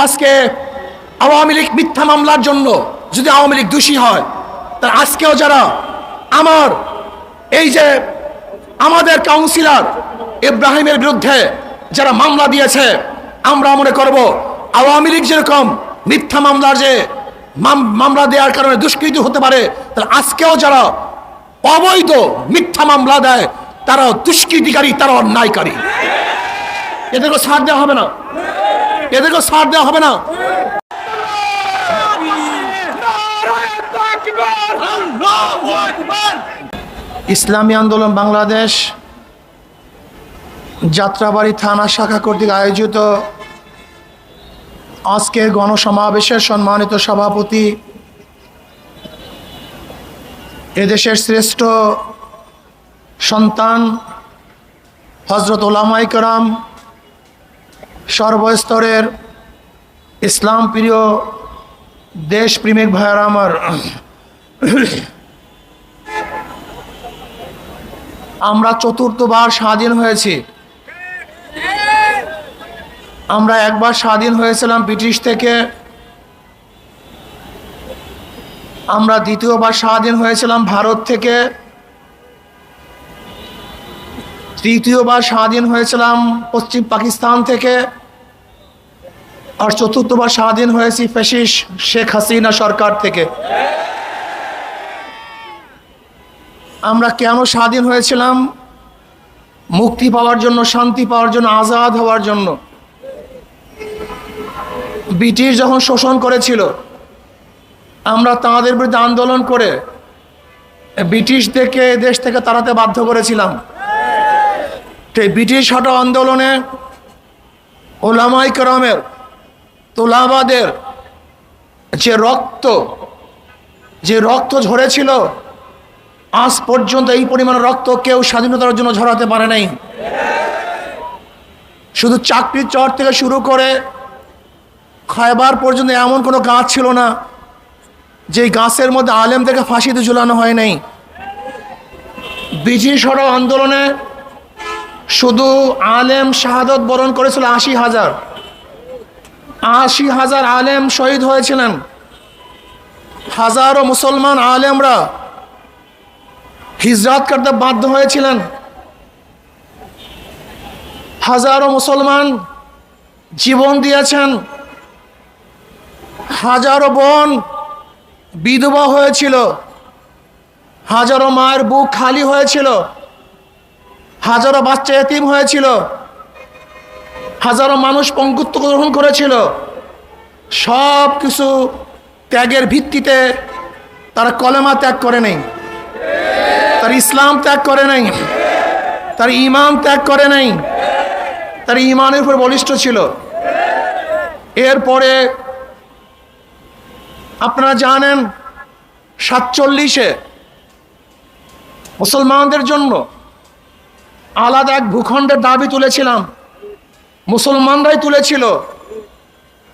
আজকে আওয়ামী লীগ মিথ্যা মামলার জন্য যদি আওয়ামী লীগ দোষী হয় তার আজকেও যারা আমার এই যে আমাদের কাউন্সিলর ইব্রাহিমের বিরুদ্ধে যারা মামলা দিয়েছে, আমরা মনে করব আওয়ামী লীগ যেরকম মিথ্যা মামলার যে মাম- মামলা দেওয়ার কারণে দুষ্কৃতি হতে পারে, তাহলে আজকেও যারা অবৈধ মিথ্যা মামলা দেয়, তারাও দুষ্কৃতিকারী তারা অন্যায়কারী। এদেরকে ছাড় দেওয়া হবে না। এদেরকে ছাড় দেওয়া হবে না। ইসলামী আন্দোলন বাংলাদেশ যাত্রাবাড়ি থানা শাখা কর্তৃক আয়োজিত আজকের গণসমাবেশের সম্মানিত সভাপতি এদেশের শ্রেষ্ঠ সন্তান হজরত ওলামাই কারাম সর্বস্তরের ইসলাম প্রিয় দেশপ্রেমিক ভাইয়ারা আমার, আমরা চতুর্থবার স্বাধীন হয়েছি। আমরা একবার স্বাধীন হয়েছিলাম ব্রিটিশ থেকে। আমরা দ্বিতীয়বার স্বাধীন হয়েছিলাম ভারত থেকে। তৃতীয়বার স্বাধীন হয়েছিলাম পশ্চিম পাকিস্তান থেকে। আর চতুর্থবার স্বাধীন হয়েছি ফেসিস শেখ হাসিনা সরকার থেকে। আমরা কেন স্বাধীন হয়েছিলাম? মুক্তি পাওয়ার জন্য, শান্তি পাওয়ার জন্য, আজাদ হওয়ার জন্য। ব্রিটিশ যখন শোষণ করেছিল, আমরা তাঁদের বিরুদ্ধে আন্দোলন করে ব্রিটিশদেরকে দেশ থেকে তাড়াতে বাধ্য করেছিলাম। সেই ব্রিটিশ হটাও আন্দোলনে ওলামাই করমের তোলাবাদের যে রক্ত যে রক্ত ঝরেছিল, আজ পর্যন্ত এই পরিমাণ রক্ত কেউ স্বাধীনতার জন্য ঝরাতে পারে নাই। শুধু চাকরির চর থেকে শুরু করে খায়বার পর্যন্ত এমন কোনো গাছ ছিল না, যে গাছের মধ্যে আলেম থেকে ফাঁসিতে ঝুলানো হয় নাই। ব্রিটিশ হটাও আন্দোলনে শুধু আলেম শাহাদত বরণ করেছিল আশি হাজার। আশি হাজার আলেম শহীদ হয়েছিলেন। হাজারো মুসলমান আলেমরা হিজরাত করতে বাধ্য হয়েছিলেন। হাজারো মুসলমান জীবন দিয়েছেন। হাজারো বোন বিধবা হয়েছিল। হাজারো মায়ের বুক খালি হয়েছিল। হাজারো বাচ্চা এতিম হয়েছিল। হাজারো মানুষ পঙ্গুত্ব গ্রহণ করেছিল। সব কিছু ত্যাগের ভিত্তিতে তারা কলেমা ত্যাগ করে নেই। তার ইসলাম ত্যাগ করে নাই। তার ইমান ত্যাগ করে নাই। তার ইমানের উপর বলিষ্ঠ ছিল। এরপরে আপনারা জানেন, সাতচল্লিশে মুসলমানদের জন্য আলাদা এক ভূখণ্ডের দাবি তুলেছিলাম। মুসলমানরাই তুলেছিল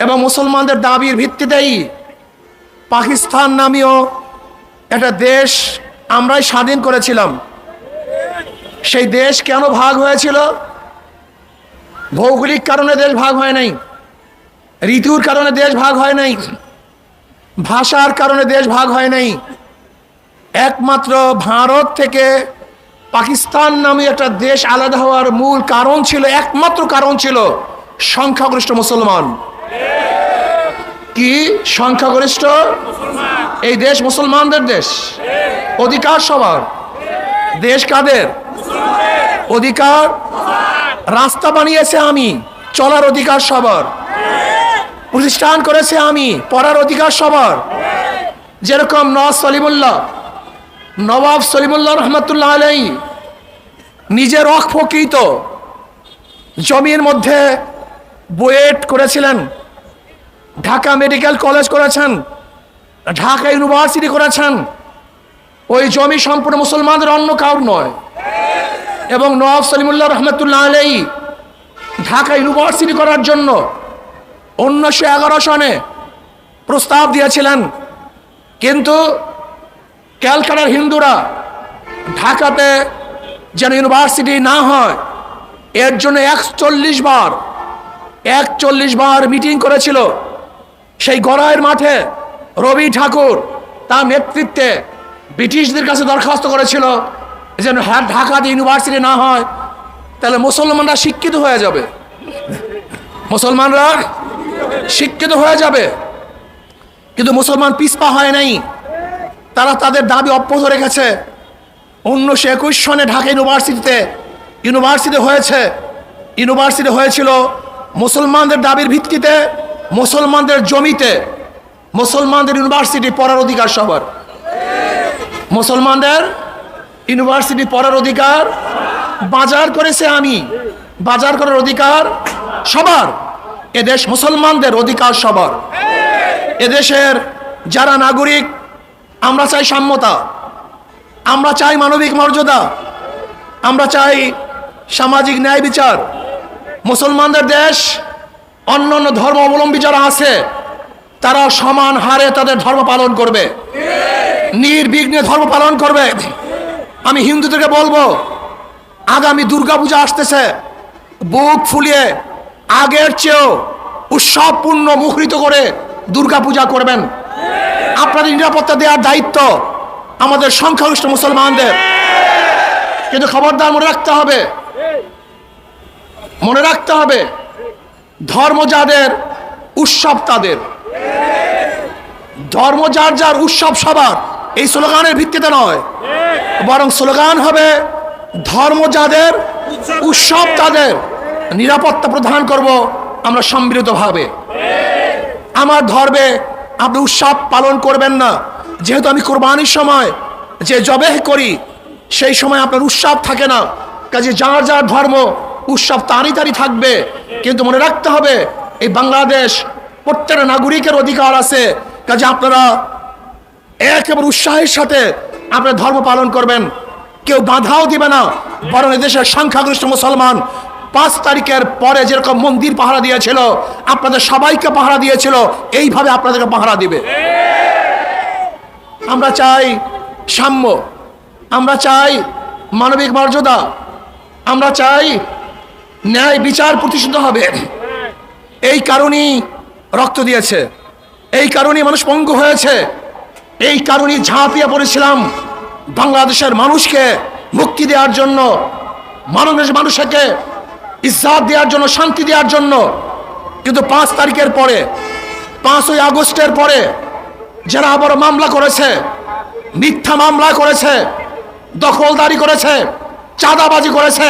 এবং মুসলমানদের দাবির ভিত্তিতেই পাকিস্তান নামীয় একটা দেশ আমরাই স্বাধীন করেছিলাম। সেই দেশ কেন ভাগ হয়েছিল? ভৌগোলিক কারণে দেশ ভাগ হয় নাই, ঋতুর কারণে দেশ ভাগ হয় নাই, ভাষার কারণে দেশ ভাগ হয় নাই। একমাত্র ভারত থেকে পাকিস্তান নামে একটা দেশ আলাদা হওয়ার মূল কারণ ছিল, একমাত্র কারণ ছিল সংখ্যাগরিষ্ঠ মুসলমান। কি? সংখ্যাগরিষ্ঠ? এই দেশ মুসলমানদের দেশ। অধিকার সবার। দেশ কাদের? অধিকার রাস্তা বানিয়েছে আমি, চলার অধিকার সবার। প্রতিষ্ঠান করেছে আমি, পড়ার অধিকার সবার। যেরকম নওয়াজ সলিমুল্লাহ নবাব সলিমুল্লাহ রহমতুল্লাহ আলাই নিজের রক ফকৃত জমির মধ্যে বুয়েট করেছিলেন, ঢাকা মেডিকেল কলেজ করেছেন, ঢাকা ইউনিভার্সিটি করেছেন। ওই জমি সম্পূর্ণ মুসলমানদের অন্য কাউর নয়। এবং নওয়াব সলিমুল্লাহ রহমতুল্লাহ আলাই ঢাকা ইউনিভার্সিটি করার জন্য উনিশশো এগারো সনে প্রস্তাব দিয়েছিলেন। কিন্তু ক্যালকাটার হিন্দুরা ঢাকাতে যেন ইউনিভার্সিটি না হয়, এর জন্য একচল্লিশ বার একচল্লিশ বার মিটিং করেছিল। সেই গড়াইয়ের মাঠে রবি ঠাকুর তার নেতৃত্বে ব্রিটিশদের কাছে দরখাস্ত করেছিল যেন হ্যাঁ ঢাকাতে ইউনিভার্সিটি না হয়, তাহলে মুসলমানরা শিক্ষিত হয়ে যাবে। মুসলমানরা শিক্ষিত হয়ে যাবে। কিন্তু মুসলমান পিছপা হয় নাই। তারা তাদের দাবি অব্যাহত রেখেছে। উনিশশো একুশ সনে ঢাকা ইউনিভার্সিটিতে ইউনিভার্সিটি হয়েছে। ইউনিভার্সিটি হয়েছিল মুসলমানদের দাবির ভিত্তিতে, মুসলমানদের জমিতে, মুসলমানদের ইউনিভার্সিটি পড়ার অধিকার সবার। মুসলমানদের ইউনিভার্সিটি পড়ার অধিকার বাজার করেছে আমি। বাজার করার অধিকার সবার। এদেশ মুসলমানদের অধিকার সবার। এদেশের যারা নাগরিক আমরা চাই সাম্যতা। আমরা চাই মানবিক মর্যাদা। আমরা চাই সামাজিক ন্যায় বিচার। মুসলমানদের দেশ, অন্য অন্য ধর্ম অবলম্বী যারা আছে তারা সমান হারে তাদের ধর্ম পালন করবে। নির্বিঘ্নে ধর্ম পালন করবে। আমি হিন্দুদেরকে বলব, আগামী দুর্গাপূজা আসতেছে। বুক ফুলিয়ে আগের চেয়েও উৎসবপূর্ণ মুখরিত করে দুর্গাপূজা করবেন। আপনাদের নিরাপত্তা দেওয়ার দায়িত্ব আমাদের সংখ্যাগরিষ্ঠ মুসলমানদের। কিন্তু খবরদার মনে রাখতে হবে। মনে রাখতে হবে, ধর্ম যাদের, উৎসব তাদের। ধর্ম যার যার উৎসব সবার, এই স্লোগানের ভিত্তিতে নয়। বরং স্লোগান হবে, ধর্ম যাদের, উৎসব তাদের। নিরাপত্তা প্রদান করব আমরা সম্মিলিতভাবে। আমার ধর্মে আপনি উৎসব পালন করবেন না। যেহেতু আমি কোরবানির সময় যে জবেহ করি, সেই সময় আপনার উৎসব থাকে না। কাজে যার যার ধর্ম, উৎসব তারই তারই থাকবে। কিন্তু মনে রাখতে হবে, এই বাংলাদেশ প্রত্যেকটা নাগরিকের অধিকার আছে। কাজে আপনারা একেবারে উৎসাহের সাথে আপনার ধর্ম পালন করবেন। কেউ বাধাও দিবে না। বরং এদেশের সংখ্যাগরিষ্ঠ মুসলমান পাঁচ তারিখের পরে যেরকম মন্দির পাহারা দিয়েছিল, আপনাদের সবাইকে পাহারা দিয়েছিল, এইভাবে আপনাদেরকে পাহারা দিবে। আমরা চাই সাম্য, আমরা চাই মানবিক মর্যাদা, আমরা চাই ন্যায় বিচার প্রতিষ্ঠিত হবে। এই কারণেই রক্ত দিয়েছে, এই কারণেই মানুষ পঙ্গু হয়েছে, এই কারণেই ঝাঁপিয়ে পড়েছিলাম বাংলাদেশের মানুষকে মুক্তি দেওয়ার জন্য বাংলাদেশের মানুষকে ইজ্জাত দেওয়ার জন্য, শান্তি দেওয়ার জন্য। কিন্তু পাঁচ তারিখের পরে, পাঁচই আগস্টের পরে যারা আবার মামলা করেছে, মিথ্যা মামলা করেছে, দখলদারি করেছে, চাঁদাবাজি করেছে,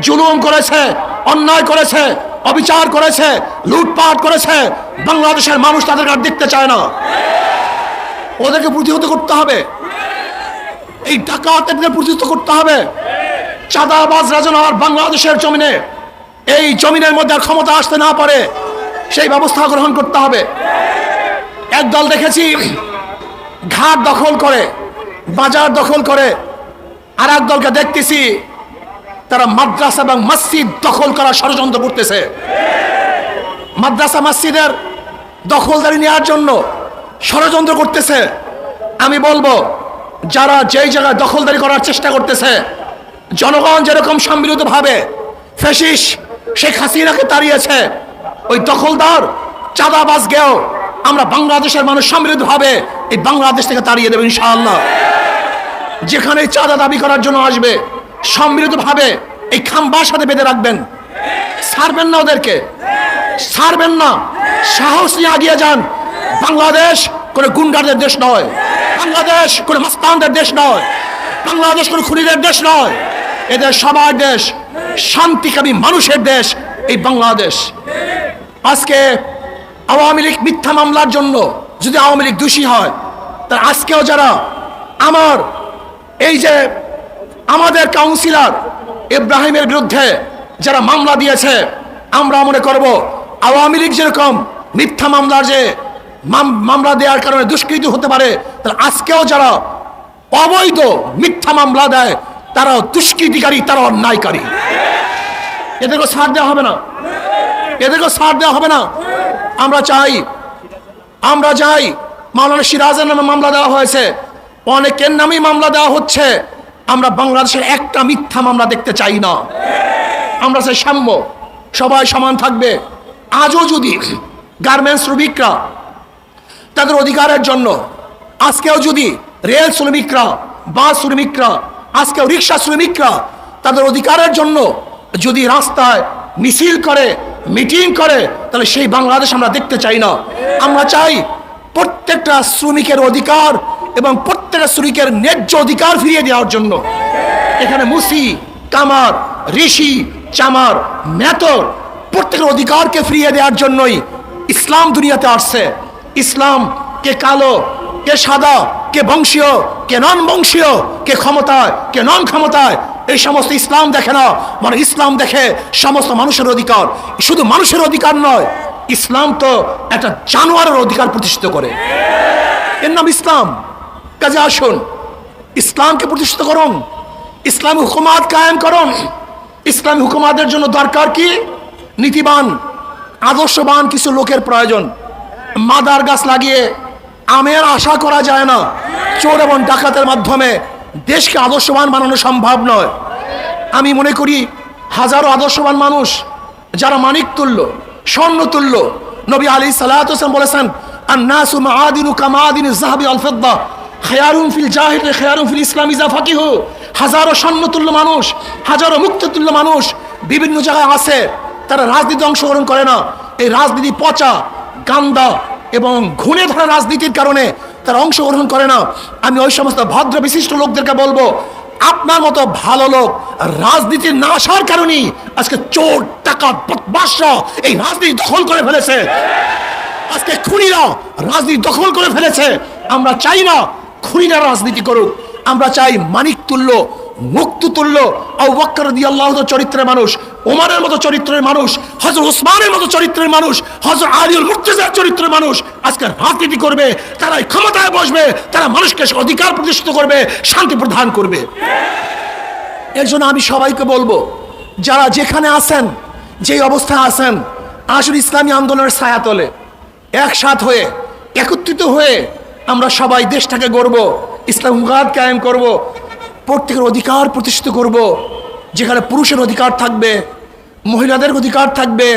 জুলুম করেছে, অন্যায় করেছে, অবিচার করেছে, লুটপাট করেছে, বাংলাদেশের মানুষ তাদেরকে আর দেখতে চায় না। ওদেরকে প্রতিহত করতে হবে। এই ডাকাতদের প্রতিহত করতে হবে। চাঁদাবাজ রাজন আর বাংলাদেশের জমিনে এই জমিনের মধ্যে আর ক্ষমতা আসতে না পারে, সেই ব্যবস্থা গ্রহণ করতে হবে। একদল দেখেছি ঘাট দখল করে, বাজার দখল করে আর দলকে দেখতেছি তারা মাদ্রাসা এবং মসজিদ দখল করার ষড়যন্ত্র করতেছে। মাদ্রাসা মসজিদের দখলদারি নেওয়ার জন্য ষড়যন্ত্র করতেছে। আমি বলব, যারা যেই জায়গায় দখলদারি করার চেষ্টা করতেছে, জনগণ যেরকম সম্মিলিতভাবে ফেসিস শেখ হাসিনাকে তাড়িয়েছে। ওই দখলদার, চাঁদাবাজ গেও, আমরা বাংলাদেশের মানুষ সম্মিলিতভাবে এই বাংলাদেশ থেকে তাড়িয়ে দেবো ইনশাআল্লাহ। যেখানে চাঁদা দাবি করার জন্য আসবে সম্মিলিতভাবে এই খাম্বার সাথে বেঁধে রাখবেন। ছাড়বেন না ওদেরকে। ছাড়বেন না। সাহস নিয়ে আগিয়ে যান। বাংলাদেশ কোনো গুন্ডারদের দেশ নয়। বাংলাদেশ কোনো মাস্তানদের দেশ নয়। বাংলাদেশ কোনো খুনিদের দেশ নয়। এদের সবার দেশ শান্তিকামী মানুষের দেশ এই বাংলাদেশ। আজকে আওয়ামী লীগ মিথ্যা মামলার জন্য যদি আওয়ামী লীগ দোষী হয় তার আজকেও যারা আমার এই যে আমাদের কাউন্সিলর ইব্রাহিমের বিরুদ্ধে যারা মামলা দিয়েছে, আমরা মনে করব আওয়ামী লীগ যেরকম মিথ্যা মামলার যে মামলা দেওয়ার কারণে দুষ্কৃতি হতে পারে, তাহলে আজকেও যারা অবৈধ মিথ্যা মামলা দেয়, তারাও দুষ্কৃতিকারী তারা অন্যায়কারী। এদেরকে ছাড় দেওয়া হবে না। এদেরকে ছাড় দেওয়া হবে না। আমরা চাই আমরা চাই মাওলানা সিরাজের নামে মামলা দেওয়া হয়েছে। অনেকের নামেই মামলা দেওয়া হচ্ছে। আমরা বাংলাদেশের একটা মিথ্যা মামলা দেখতে চাই না। আমরা চাই সাম্য, সবাই সমান থাকবে। আজও যদি গার্মেন্টস শ্রমিকরা তাদের অধিকারের জন্য, আজকেও যদি রেল শ্রমিকরা, বাস শ্রমিকরা, আজকেও রিক্সা শ্রমিকরা তাদের অধিকারের জন্য যদি রাস্তায় মিছিল করে, মিটিং করে, তাহলে সেই বাংলাদেশ আমরা দেখতে চাই না। আমরা চাই প্রত্যেকটা শ্রমিকের অধিকার এবং প্রত্যেকটা শ্রমিকের ন্যায্য অধিকার ফিরিয়ে দেওয়ার জন্য। এখানে মুসি, কামার, ঋষি, চামার মেতর প্রত্যেকের অধিকারকে ফিরিয়ে দেওয়ার জন্যই ইসলাম দুনিয়াতে আসছে। ইসলাম কে কালো, কে সাদা, কে বংশীয়, কে নন বংশীয় কে ক্ষমতায়, কে নন ক্ষমতায় এই সমস্ত ইসলাম দেখে না। মানে ইসলাম দেখে সমস্ত মানুষের অধিকার। শুধু মানুষের অধিকার নয়, ইসলাম তো একটা জানোয়ারের অধিকার প্রতিষ্ঠিত করে। এর নাম ইসলাম। কাজে আসুন, ইসলামকে প্রতিষ্ঠিত করুন। ইসলামী হুকুমাত কায়েম করুন। ইসলামী হুকুমাতের জন্য দরকার কি? নীতিবান, আদর্শবান কিছু লোকের প্রয়োজন। মাদার গাছ লাগিয়ে আমের আশা করা যায় না। চোর এবং ডাকাতের মাধ্যমে দেশকে আদর্শবান বানানো সম্ভব নয়। আমি মনে করি হাজারো আদর্শবান মানুষ, যারা মানিক তুল্য, স্বর্ণ তুল্য, নবী আলী সালাম বলেছেন ইসলাম ইজা হাজারো স্বর্ণতুল্য মানুষ, হাজারো মুক্ততুল্য মানুষ বিভিন্ন জায়গায় আছে, তারা রাজনীতি অংশগ্রহণ করে না। এই রাজনীতি পচা, গান্দা এবং ঘুণে ধরা রাজনীতির কারণে তারা অংশগ্রহণ করে না। আমি ওই সমস্ত ভদ্র বিশিষ্ট লোকদেরকে বলব, আপনার মতো ভালো লোক রাজনীতি না আসার কারণেই আজকে চোর টাকা বাদশা এই রাজনীতি দখল করে ফেলেছে। আজকে খুনিরা রাজনীতি দখল করে ফেলেছে। আমরা চাই না খুনিরা রাজনীতি করুক। আমরা চাই মানিক তুল্য মুক্ত তুল্য আল্লাহ চরিত্রের মানুষ ওমারের মতো চরিত্রের মানুষ হজর ওসমানের মতো চরিত্রের মানুষ হজর আলিউল মুর্তজার চরিত্রের মানুষ আজকে রাজনীতি করবে, তারা ক্ষমতায় বসবে, তারা মানুষকে অধিকার প্রতিষ্ঠিত করবে, শান্তি প্রদান করবে। এর জন্য আমি সবাইকে বলব, যারা যেখানে আছেন, যেই অবস্থায় আছেন, আসুন ইসলামী আন্দোলনের ছায়া তলে, একসাথ হয়ে, একত্রিত হয়ে আমরা সবাই দেশটাকে গড়ব, ইসলাম হুগাদ কায়েম করব প্রত্যেকের অধিকার প্রতিষ্ঠিত করব। যেখানে পুরুষের অধিকার থাকবে, মহিলাদের অধিকার থাকবে,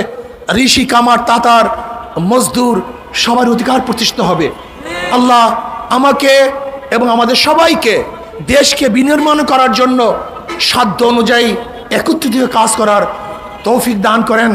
ঋষি, কামার, তাতার, মজদুর, সবার অধিকার প্রতিষ্ঠিত হবে। আল্লাহ আমাকে এবং আমাদের সবাইকে দেশকে বিনির্মাণ করার জন্য সাধ্য অনুযায়ী একত্রিত কাজ করার তৌফিক দান করেন।